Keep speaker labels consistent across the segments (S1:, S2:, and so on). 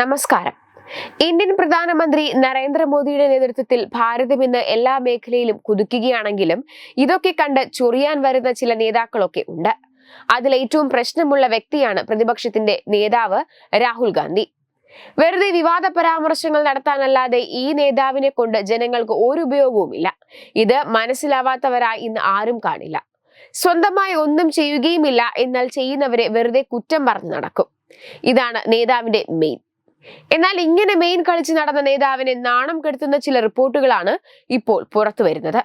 S1: നമസ്കാരം. ഇന്ത്യൻ പ്രധാനമന്ത്രി നരേന്ദ്രമോദിയുടെ നേതൃത്വത്തിൽ ഭാരതം ഇന്ന് എല്ലാ മേഖലയിലും കുതിക്കുകയാണെങ്കിലും ഇതൊക്കെ കണ്ട് ചൊറിയാൻ വരുന്ന ചില നേതാക്കളൊക്കെ ഉണ്ട്. അതിൽ ഏറ്റവും പ്രശ്നമുള്ള വ്യക്തിയാണ് പ്രതിപക്ഷത്തിന്റെ നേതാവ് രാഹുൽ ഗാന്ധി. വെറുതെ വിവാദ പരാമർശങ്ങൾ നടത്താനല്ലാതെ ഈ നേതാവിനെ കൊണ്ട് ജനങ്ങൾക്ക് ഒരു ഉപയോഗവുമില്ല ഇത് മനസ്സിലാവാത്തവരായി ഇന്ന് ആരും കാണില്ല. സ്വന്തമായി ഒന്നും ചെയ്യുകയുമില്ല എന്നാൽ ചെയ്യുന്നവരെ വെറുതെ കുറ്റം പറഞ്ഞു നടക്കും. ഇതാണ് നേതാവിന്റെ മെയിൻ എന്നാൽ ഇങ്ങനെ മെയിൻ കളിച്ച് നടന്ന നേതാവിനെ നാണം കെടുത്തുന്ന ചില റിപ്പോർട്ടുകളാണ് ഇപ്പോൾ പുറത്തു വരുന്നത്.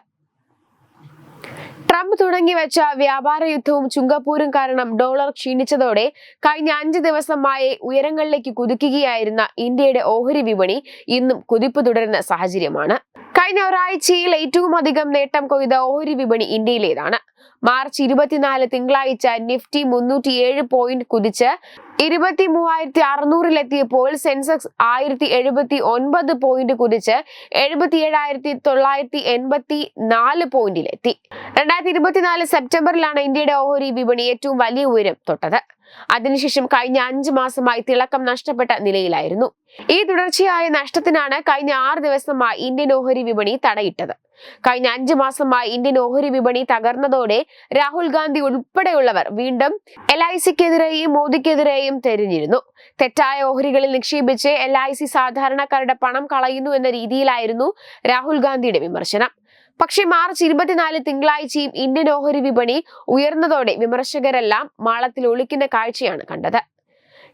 S1: ട്രംപ് തുടങ്ങി വെച്ച വ്യാപാര യുദ്ധവും ചുങ്കപ്പൂരും കാരണം ഡോളർ ക്ഷീണിച്ചതോടെ കഴിഞ്ഞ അഞ്ച് ദിവസമായി ഉയരങ്ങളിലേക്ക് കുതിക്കുകയായിരുന്ന ഇന്ത്യയുടെ ഓഹരി വിപണി ഇന്നും കുതിപ്പ് തുടരുന്ന സാഹചര്യമാണ്. കഴിഞ്ഞ ഒരാഴ്ചയിൽ ഏറ്റവും അധികം നേട്ടം കൊയ്ത ഓഹരി വിപണി ഇന്ത്യയിലേതാണ്. മാർച്ച് ഇരുപത്തിനാല് തിങ്കളാഴ്ച നിഫ്റ്റി മുന്നൂറ്റി ഏഴ് പോയിന്റ് കുതിച്ച് ഇരുപത്തി മൂവായിരത്തി അറുന്നൂറിലെത്തിയപ്പോൾ സെൻസെക്സ് ആയിരത്തി എഴുപത്തി ഒൻപത് പോയിന്റ് കുതിച്ച് എഴുപത്തി ഏഴായിരത്തി തൊള്ളായിരത്തി എൺപത്തി നാല് പോയിന്റിലെത്തി രണ്ടായിരത്തി ഇരുപത്തിനാല് സെപ്റ്റംബറിലാണ് ഇന്ത്യയുടെ ഓഹരി വിപണി ഏറ്റവും വലിയ ഉയരം തൊട്ടത്. അതിനുശേഷം കഴിഞ്ഞ അഞ്ച് മാസമായി തിളക്കം നഷ്ടപ്പെട്ട നിലയിലായിരുന്നു. ഈ തുടർച്ചയായ നഷ്ടത്തിനാണ് കഴിഞ്ഞ ആറ് ദിവസമായി ഇന്ത്യൻ ഓഹരി വിപണി തടയിട്ടത്. കഴിഞ്ഞ അഞ്ചു മാസമായി ഇന്ത്യൻ ഓഹരി വിപണി തകർന്നതോടെ രാഹുൽ ഗാന്ധി ഉൾപ്പെടെയുള്ളവർ വീണ്ടും എൽ ഐ സിക്കെതിരെയും മോദിക്കെതിരെയും തെരഞ്ഞിരുന്നു. തെറ്റായ ഓഹരികളിൽ നിക്ഷേപിച്ച് എൽ ഐ സി സാധാരണക്കാരുടെ പണം കളയുന്നു എന്ന രീതിയിലായിരുന്നു രാഹുൽ ഗാന്ധിയുടെ വിമർശനം. പക്ഷേ മാർച്ച് ഇരുപത്തിനാല് തിങ്കളാഴ്ചയും ഇന്ത്യൻ ഓഹരി വിപണി ഉയർന്നതോടെ വിമർശകരെല്ലാം മാളത്തിൽ ഒളിക്കുന്ന കാഴ്ചയാണ് കണ്ടത്.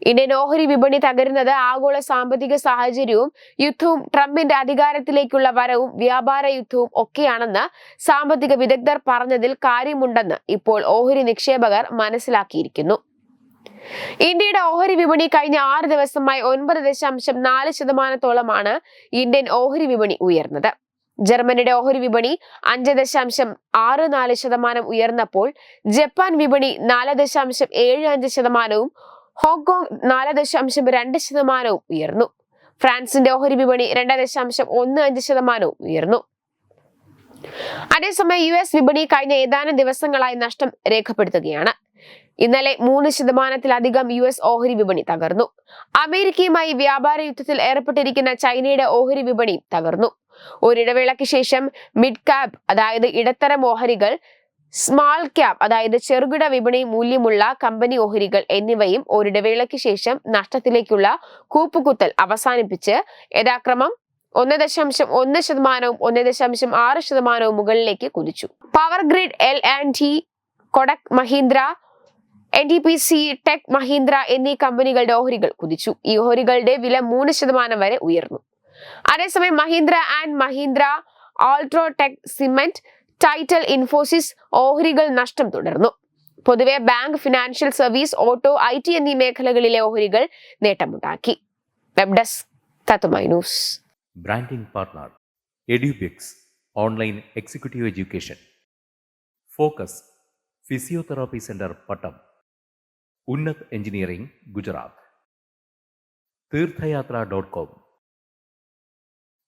S1: ഇന്ത്യൻ ഓഹരി വിപണി തകരുന്നത് ആഗോള സാമ്പത്തിക സാഹചര്യവും യുദ്ധവും ട്രംപിന്റെ അധികാരത്തിലേക്കുള്ള വരവും വ്യാപാര യുദ്ധവും ഒക്കെയാണെന്ന് സാമ്പത്തിക വിദഗ്ധർ പറഞ്ഞതിൽ കാര്യമുണ്ടെന്ന് ഇപ്പോൾ ഓഹരി നിക്ഷേപകർ മനസ്സിലാക്കിയിരിക്കുന്നു. ഇന്ത്യയുടെ ഓഹരി വിപണി കഴിഞ്ഞ ആറ് ദിവസമായി ഒൻപത് ദശാംശം നാല് ശതമാനത്തോളമാണ് ഇന്ത്യൻ ഓഹരി വിപണി ഉയർന്നത്. ജർമ്മനിയുടെ ഓഹരി വിപണി അഞ്ച് ദശാംശം ആറ് നാല് ശതമാനം ഉയർന്നപ്പോൾ ജപ്പാൻ വിപണി നാല് ദശാംശം ഏഴ് അഞ്ച് ശതമാനവും ഹോങ്കോങ് നാല് ദശാംശം രണ്ട് ശതമാനവും ഉയർന്നു. ഫ്രാൻസിന്റെ ഓഹരി വിപണി രണ്ട് ദശാംശം ഒന്ന് അഞ്ച് ശതമാനവും ഉയർന്നു. അതേസമയം യു എസ് വിപണി കഴിഞ്ഞ ഏതാനും ദിവസങ്ങളായി നഷ്ടം രേഖപ്പെടുത്തുകയാണ്. ഇന്നലെ മൂന്ന് ശതമാനത്തിലധികം യു എസ് ഓഹരി വിപണി തകർന്നു. അമേരിക്കയുമായി വ്യാപാര യുദ്ധത്തിൽ ഏർപ്പെട്ടിരിക്കുന്ന ചൈനയുടെ ഓഹരി വിപണി തകർന്നു. ഒരിടവേളയ്ക്ക് ശേഷം മിഡ് ക്യാപ് അതായത് ഇടത്തരം ഓഹരികൾ സ്മാൾ ക്യാപ് അതായത് ചെറുകിട വിപണി മൂല്യമുള്ള കമ്പനി ഓഹരികൾ എന്നിവയും ഒരിടവേളയ്ക്ക് ശേഷം നഷ്ടത്തിലേക്കുള്ള കൂപ്പുകുത്തൽ അവസാനിപ്പിച്ച് യഥാക്രമം ഒന്ന് ദശാംശം ഒന്ന് ശതമാനവും ഒന്ന് ദശാംശം ആറ് ശതമാനവും മുകളിലേക്ക് കുതിച്ചു. Power grid L and T Kotak Mahindra N T P C tech Mahindra എന്നീ കമ്പനികളുടെ ഓഹരികൾ കുതിച്ചു. ഈ ഓഹരികളുടെ വില മൂന്ന് ശതമാനം വരെ ഉയർന്നു. അതേസമയം Mahindra and Mahindra UltraTech cement Titan Infosys ഓഹരികൾ നഷ്ടം തുടർന്നു. പൊതുവെ bank financial service auto I T എന്നീ മേഖലകളിലെ ഓഹരികൾ നേട്ടമുണ്ടാക്കി. Web
S2: branding partner Edubix online executive education. Focus physiotherapy centre Pattom. Unnat engineering Gujarat. Theerthayathra dot com.